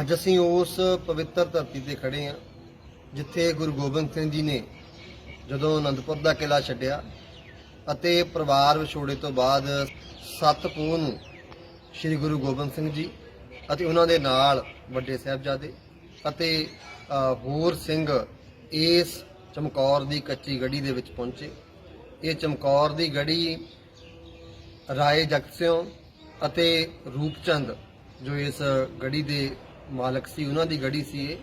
ਅੱਜ ਅਸੀਂ ਉਸ ਪਵਿੱਤਰ ਧਰਤੀ ਤੇ ਖੜੇ ਹਾਂ, ਜਿੱਥੇ ਗੁਰੂ ਗੋਬਿੰਦ ਸਿੰਘ ਜੀ ਨੇ ਜਦੋਂ ਅਨੰਦਪੁਰ ਦਾ ਕਿਲਾ ਛੱਡਿਆ ਅਤੇ ਪਰਿਵਾਰ ਵਿਛੋੜੇ ਤੋਂ ਬਾਅਦ ਸੱਤ ਪੋਹ ਨੂੰ ਸ੍ਰੀ ਗੁਰੂ ਗੋਬਿੰਦ ਸਿੰਘ ਜੀ ਅਤੇ ਉਹਨਾਂ ਦੇ ਨਾਲ ਵੱਡੇ ਸਾਹਿਬਜ਼ਾਦੇ ਅਤੇ ਹੋਰ ਸਿੰਘ ਇਸ ਚਮਕੌਰ ਦੀ ਕੱਚੀ ਗੜੀ ਦੇ ਵਿੱਚ ਪਹੁੰਚੇ। ਇਹ ਚਮਕੌਰ ਦੀ ਗੜੀ ਰਾਏ ਜਗਤ ਸਿੰਘ ਅਤੇ ਰੂਪਚੰਦ ਜੋ ਇਸ ਗੜੀ ਦੇ ਮਾਲਕ ਸੀ, ਉਹਨਾਂ ਦੀ ਗੜੀ ਸੀ ਇਹ।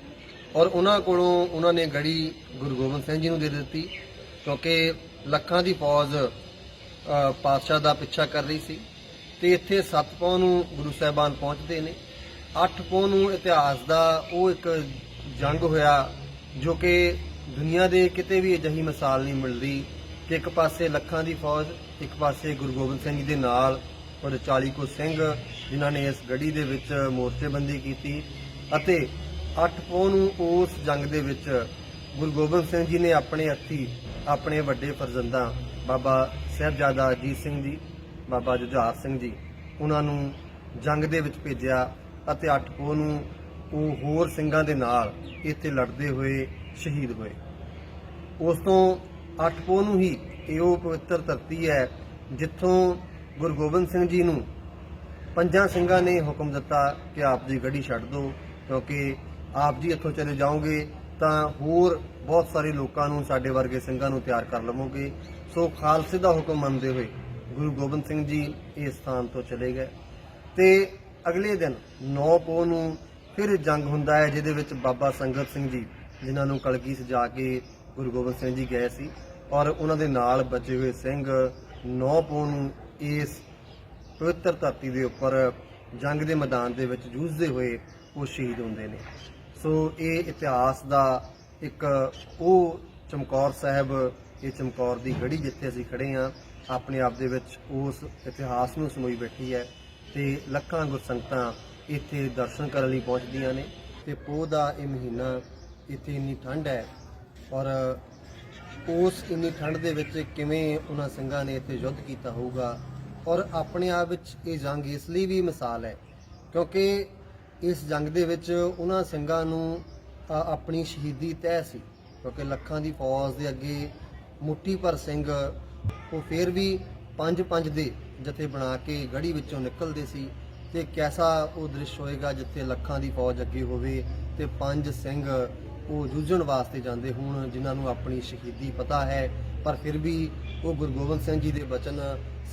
ਔਰ ਉਹਨਾਂ ਕੋਲੋਂ ਉਹਨਾਂ ਨੇ ਗੜੀ ਗੁਰੂ ਗੋਬਿੰਦ ਸਿੰਘ ਜੀ ਨੂੰ ਦੇ ਦਿੱਤੀ, ਕਿਉਂਕਿ ਲੱਖਾਂ ਦੀ ਫੌਜ ਪਾਤਸ਼ਾਹ ਦਾ ਪਿੱਛਾ ਕਰ ਰਹੀ ਸੀ। ਤੇ ਇੱਥੇ ਸਤਪੌਂ ਨੂੰ ਗੁਰੂ ਸਾਹਿਬਾਨ ਪਹੁੰਚਦੇ ਨੇ। ਅੱਠ ਪੌਂ ਨੂੰ ਇਤਿਹਾਸ ਦਾ ਉਹ ਇੱਕ ਜੰਗ ਹੋਇਆ, ਜੋ ਕਿ ਦੁਨੀਆ ਦੇ ਕਿਤੇ ਵੀ ਅਜਿਹੀ ਮਿਸਾਲ ਨਹੀਂ ਮਿਲਦੀ ਕਿ ਇੱਕ ਪਾਸੇ ਲੱਖਾਂ ਦੀ ਫੌਜ, ਇੱਕ ਪਾਸੇ ਗੁਰੂ ਗੋਬਿੰਦ ਸਿੰਘ ਜੀ ਦੇ ਨਾਲ ਔਰ 40 ਕੋ ਸਿੰਘ, ਜਿਨ੍ਹਾਂ ਨੇ ਇਸ ਗੜੀ ਦੇ ਵਿੱਚ ਮੋਰਚੇਬੰਦੀ ਕੀਤੀ। ਅਤੇ ਅੱਠ ਪੌਂ ਨੂੰ ਉਸ ਜੰਗ ਦੇ ਵਿੱਚ ਗੁਰੂ ਗੋਬਿੰਦ ਸਿੰਘ ਜੀ ਨੇ ਆਪਣੇ ਹੱਥੀ ਆਪਣੇ ਵੱਡੇ ਫਰਜ਼ੰਦਾਂ ਬਾਬਾ ਸਾਹਿਬਜ਼ਾਦਾ ਅਜੀਤ ਸਿੰਘ ਜੀ, ਬਾਬਾ ਜੁਝਾਰ ਸਿੰਘ ਜੀ, ਉਹਨਾਂ ਨੂੰ ਜੰਗ ਦੇ ਵਿੱਚ ਭੇਜਿਆ ਅਤੇ ਅੱਠ ਪੋਹ ਨੂੰ ਉਹ ਹੋਰ ਸਿੰਘਾਂ ਦੇ ਨਾਲ ਇੱਥੇ ਲੜਦੇ ਹੋਏ ਸ਼ਹੀਦ ਹੋਏ। ਉਸ ਤੋਂ ਅੱਠ ਪੋਹ ਨੂੰ ਹੀ ਇਹ ਉਹ ਪਵਿੱਤਰ ਧਰਤੀ ਹੈ ਜਿੱਥੋਂ ਗੁਰੂ ਗੋਬਿੰਦ ਸਿੰਘ ਜੀ ਨੂੰ ਪੰਜਾਂ ਸਿੰਘਾਂ ਨੇ ਹੁਕਮ ਦਿੱਤਾ ਕਿ ਆਪ ਦੀ ਗੜੀ ਛੱਡ ਦਿਓ। ਕਿਉਂਕਿ ਆਪ ਜੀ ਇੱਥੋਂ ਚਲੇ ਜਾਓਗੇ ਤਾਂ ਹੋਰ ਬਹੁਤ ਸਾਰੇ ਲੋਕਾਂ ਨੂੰ ਸਾਡੇ ਵਰਗੇ ਸਿੰਘਾਂ ਨੂੰ ਤਿਆਰ ਕਰ ਲਵੋਗੇ। ਸੋ ਖਾਲਸੇ ਦਾ ਹੁਕਮ ਮੰਨਦੇ ਹੋਏ ਗੁਰੂ ਗੋਬਿੰਦ ਸਿੰਘ ਜੀ ਇਸ ਸਥਾਨ ਤੋਂ ਚਲੇ ਗਏ। ਤੇ ਅਗਲੇ ਦਿਨ 9 ਪੋਹ ਨੂੰ ਫਿਰ ਜੰਗ ਹੁੰਦਾ ਹੈ, ਜਿਹਦੇ ਵਿੱਚ ਬਾਬਾ ਸੰਗਤ ਸਿੰਘ ਜੀ, ਜਿਨ੍ਹਾਂ ਨੂੰ ਕਲਗੀ ਸਜਾ ਕੇ ਗੁਰੂ ਗੋਬਿੰਦ ਸਿੰਘ ਜੀ ਗਏ ਸੀ ਔਰ ਉਹਨਾਂ ਦੇ ਨਾਲ ਬਚੇ ਹੋਏ ਸਿੰਘ 9 ਪੋਹ ਨੂੰ ਇਸ ਪਵਿੱਤਰ ਧਰਤੀ ਦੇ ਉੱਪਰ ਜੰਗ ਦੇ ਮੈਦਾਨ ਦੇ ਵਿੱਚ ਜੂਝਦੇ ਹੋਏ ਉਹ ਸ਼ਹੀਦ ਹੁੰਦੇ ਨੇ। ਸੋ ਇਹ ਇਤਿਹਾਸ ਦਾ ਇੱਕ ਉਹ ਚਮਕੌਰ ਸਾਹਿਬ, ਇਹ ਚਮਕੌਰ ਦੀ ਗੜੀ ਜਿੱਥੇ ਅਸੀਂ ਖੜੇ ਹਾਂ, ਆਪਣੇ ਆਪ ਦੇ ਵਿੱਚ ਉਸ ਇਤਿਹਾਸ ਨੂੰ ਸਮੋਈ ਬੈਠੀ ਹੈ ਤੇ ਲੱਖਾਂ ਗੁਰਸੰਗਤਾਂ ਇੱਥੇ ਦਰਸ਼ਨ ਕਰਨ ਲਈ ਪਹੁੰਚਦੀਆਂ ਨੇ ਤੇ ਪੋਹ ਦਾ ਇਹ ਮਹੀਨਾ ਇੱਥੇ ਇੰਨੀ ਠੰਡ ਹੈ ਔਰ ਉਸ ਇੰਨੀ ਠੰਡ ਦੇ ਵਿੱਚ ਕਿਵੇਂ ਉਹਨਾਂ ਸਿੰਘਾਂ ਨੇ ਇੱਥੇ ਯੁੱਧ ਕੀਤਾ ਹੋਊਗਾ ਔਰ ਆਪਣੇ ਆਪ ਵਿੱਚ ਇਹ ਜੰਗ ਇਸ ਲਈ ਵੀ ਮਿਸਾਲ ਹੈ ਕਿਉਂਕਿ ਇਸ ਜੰਗ ਦੇ ਵਿੱਚ ਉਹਨਾਂ ਸਿੰਘਾਂ ਨੂੰ ਆਪਣੀ ਸ਼ਹੀਦੀ ਤੈਅ ਸੀ, ਕਿਉਂਕਿ ਲੱਖਾਂ ਦੀ ਫੌਜ ਦੇ ਅੱਗੇ ਮੁੱਠੀ ਭਰ ਸਿੰਘ, ਉਹ ਫੇਰ ਵੀ ਪੰਜ ਪੰਜ ਦੇ ਜਥੇ ਬਣਾ ਕੇ ਗੜੀ ਵਿੱਚੋਂ ਨਿਕਲਦੇ ਸੀ ਤੇ ਕੈਸਾ ਉਹ ਦ੍ਰਿਸ਼ ਹੋਏਗਾ ਜਿੱਥੇ ਲੱਖਾਂ ਦੀ ਫੌਜ ਅੱਗੇ ਹੋਵੇ ਤੇ ਪੰਜ ਸਿੰਘ ਉਹ ਜੂਝਣ ਵਾਸਤੇ ਜਾਂਦੇ ਹੋਣ, ਜਿਨ੍ਹਾਂ ਨੂੰ ਆਪਣੀ ਸ਼ਹੀਦੀ ਪਤਾ ਹੈ, ਪਰ ਫਿਰ ਵੀ ਉਹ ਗੁਰੂ ਗੋਬਿੰਦ ਸਿੰਘ ਜੀ ਦੇ ਬਚਨ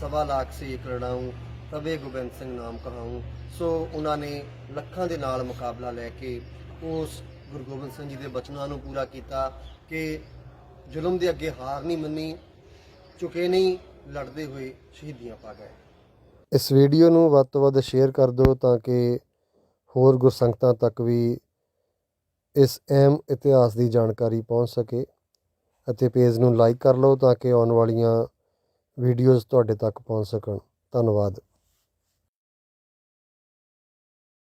ਸਵਾ ਲੱਖ ਸੇ ਇੱਕ ਤਵੇ ਗੋਬਿੰਦ ਸਿੰਘ ਨਾਮ ਕਹਾਉਂ ਸੋ ਉਹਨਾਂ ਨੇ ਲੱਖਾਂ ਦੇ ਨਾਲ ਮੁਕਾਬਲਾ ਲੈ ਕੇ ਉਸ ਗੁਰੂ ਗੋਬਿੰਦ ਸਿੰਘ ਜੀ ਦੇ ਬਚਨਾਂ ਨੂੰ ਪੂਰਾ ਕੀਤਾ ਕਿ ਜ਼ੁਲਮ ਦੇ ਅੱਗੇ ਹਾਰ ਨਹੀਂ ਮੰਨੀ, ਝੁਕੇ ਨਹੀਂ, ਲੜਦੇ ਹੋਏ ਸ਼ਹੀਦੀਆਂ ਪਾ ਗਏ। ਇਸ ਵੀਡੀਓ ਨੂੰ ਵੱਧ ਤੋਂ ਵੱਧ ਸ਼ੇਅਰ ਕਰ ਦਿਓ ਤਾਂ ਕਿ ਹੋਰ ਗੁਰਸੰਗਤਾਂ ਤੱਕ ਵੀ ਇਸ ਅਹਿਮ ਇਤਿਹਾਸ ਦੀ ਜਾਣਕਾਰੀ ਪਹੁੰਚ ਸਕੇ ਅਤੇ ਪੇਜ ਨੂੰ ਲਾਈਕ ਕਰ ਲਓ ਤਾਂ ਕਿ ਆਉਣ ਵਾਲੀਆਂ ਵੀਡੀਓਜ਼ ਤੁਹਾਡੇ ਤੱਕ ਪਹੁੰਚ ਸਕਣ। ਧੰਨਵਾਦ।